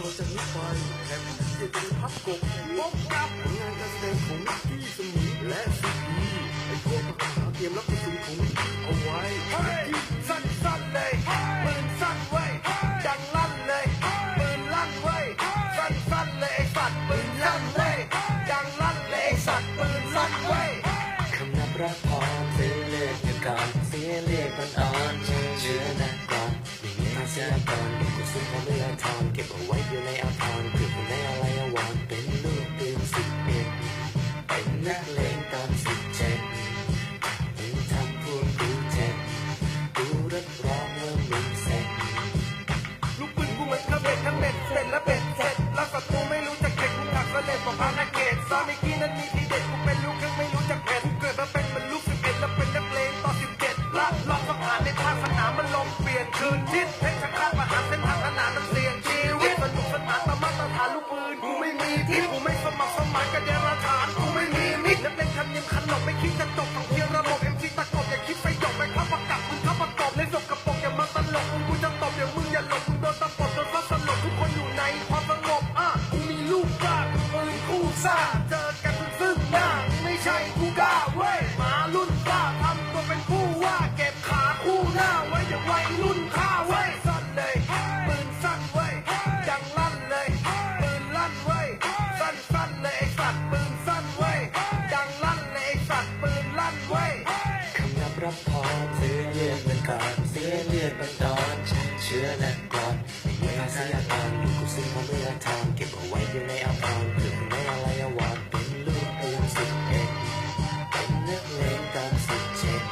ต่อจากนี้ไปแถมที่จะเป็นพับกบพบกับผลงานการแสดงของนิกกี้สมิงและซีพีไอ้พวกมหาเตรียมรับกระสุนของนิกกี้เอาไว้เฮ้ยสั้นสั้นๆเลยปืนสั้นเว้ยดังลั่นเลยปืนลั่นเว้ยสั้นๆเลยไอ้สัตว์ปืนลั่นเว้ยดังลั่นเลยไอ้สัตว์ปืนลั่นเว้ยคำนับรักพรเสียเลือดกันก่อนเสียเลือดก่อนอ่อน เสียก่อนดูกุศลของเรือทองเก็บเอาไว้อยู่ใน นคืนทิศเพชรฆาตประหารเส้นทางขนานมันเสียงชีวิตสนุกสนานตามมาตรฐานลูกปืนกูไม่มีพิษกูไม่สมัครสมานกับเดรัจฉานกูไม่มีมิตรนักเล่นคันยิ้มขันหลบไม่คิดจะจบของเพียงระบบเอ็มซีตะกบอย่าคิดไปหยอกไปเข้าประกับมึงเข้าประกอบในศพกระปกอย่ามาตลกมึงกูจะตบอย่ามึงอย่าหลบมึงโดนตะปบจนฟ้าสลบทุกคนอยู่ในความสงบอะกูมีลูกกล้ากูปืนคู่ซ่า รับพรเสียเลือดมันก่อนเสียเลือดมันตอนเชื่อนะก่อนเมื่อเสียก่อนดูกุศลของเรือทองเก็บเอาไว้อยู่ในอาภรณ์เพื่อคนในอะไรอวรณ์เป็นลูกปืนสิบเอ็ดเป็นนักเลงตอนสิบเจ็ด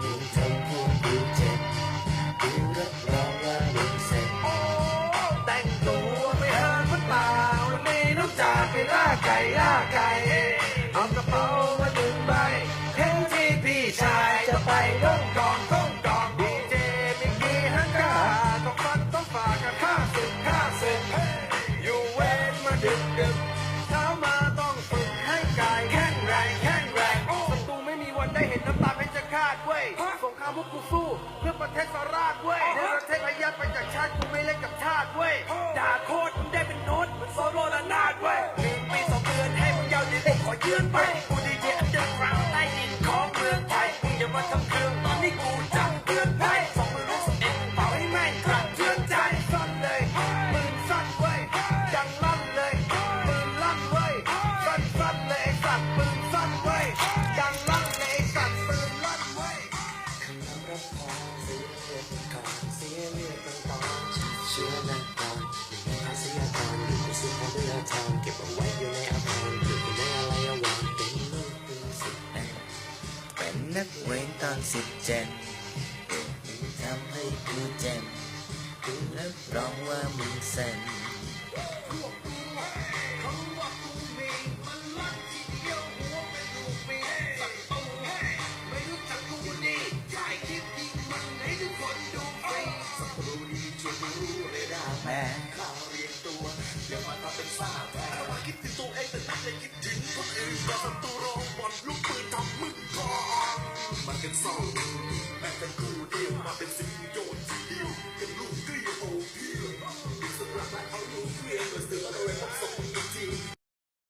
มึงทำพวกกูเจ็บกูรับรองว่ามึงเสร็จโอ้แต่งตัวไม่ห้างมันเปล่าแล้วมีน้ำจ่าไปล่าไก่ล่าไก่ ดึกดึกเช้ามาต้องฝึกให้กายแข็งแรงแข็งแรงโอ้ศัตรูไม่มีวันได้เห็นน้ำตาเพชรฆาตเว้ยสงครามพวกกูสู้ เพื่อประเทศสราชเว้ย ก่อนเสียเลือดมันตอนเชื่อนะก่อนเมื่อเสียก่อนดูกุศลของเรือทองเก็บเอาไว้อยู่ในอาภรณ์เพื่อคนในอะไรอาวรณ์เป็นลูกปืนสิบเอ็ดเป็นนักเว้นตอนสิบเจ็ดทำให้กูเจ็บกูรับรองว่ามึงเซ็น รู้ดีจนไม่รู้เลยนะแม่ข้าเรียนตัวอย่ามาทำเป็นบ้าแม่มาคิดถึงตัวเองแต่นักเลยคิดถึงคนอื่นอย่าทำตัวรองบอลลูกปืนทำมึงก่อนมันเป็นสองแม่เป็นคู่เดียวมาเป็นสิบ